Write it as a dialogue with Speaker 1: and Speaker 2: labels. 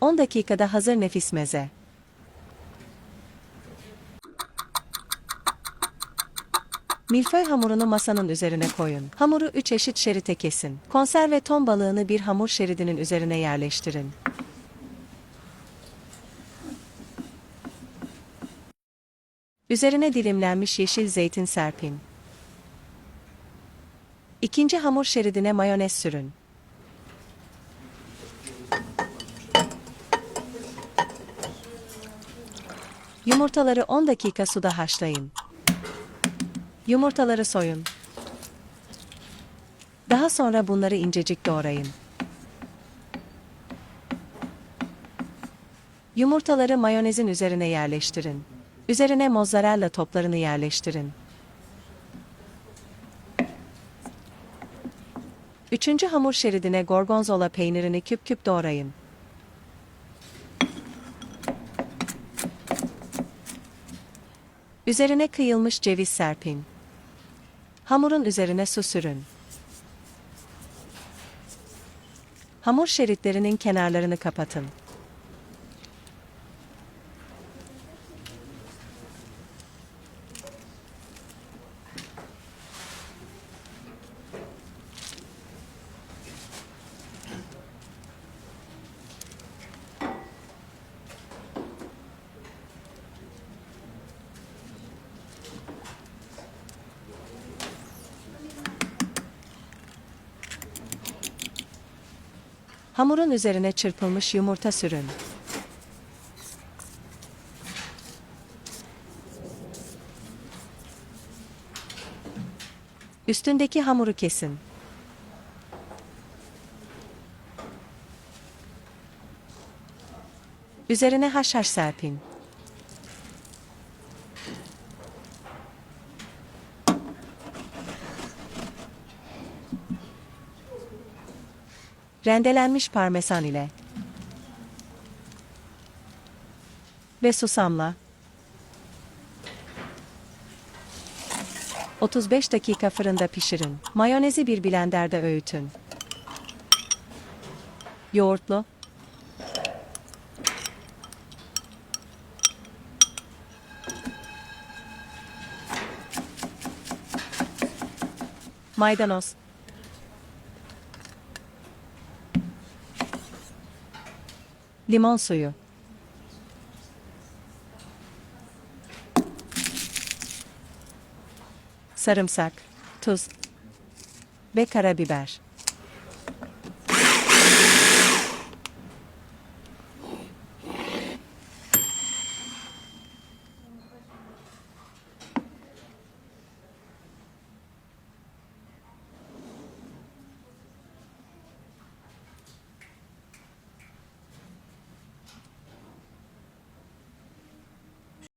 Speaker 1: 10 dakikada hazır nefis meze. Milföy hamurunu masanın üzerine koyun. Hamuru 3 eşit şerite kesin. Konserve ton balığını bir hamur şeridinin üzerine yerleştirin. Üzerine dilimlenmiş yeşil zeytin serpin. İkinci hamur şeridine mayonez sürün. Yumurtaları 10 dakika suda haşlayın. Yumurtaları soyun. Daha sonra bunları incecik doğrayın. Yumurtaları mayonezin üzerine yerleştirin. Üzerine mozzarella toplarını yerleştirin. Üçüncü hamur şeridine gorgonzola peynirini küp küp doğrayın. Üzerine kıyılmış ceviz serpin. Hamurun üzerine su sürün. Hamur şeritlerinin kenarlarını kapatın. Hamurun üzerine çırpılmış yumurta sürün. Üstündeki hamuru kesin. Üzerine haşhaş serpin. Rendelenmiş parmesan ile ve susamla 35 dakika fırında pişirin. Mayonezi bir blenderde öğütün. Yoğurtlu Maydanoz Limon suyu. Sarımsak, tuz ve karabiber.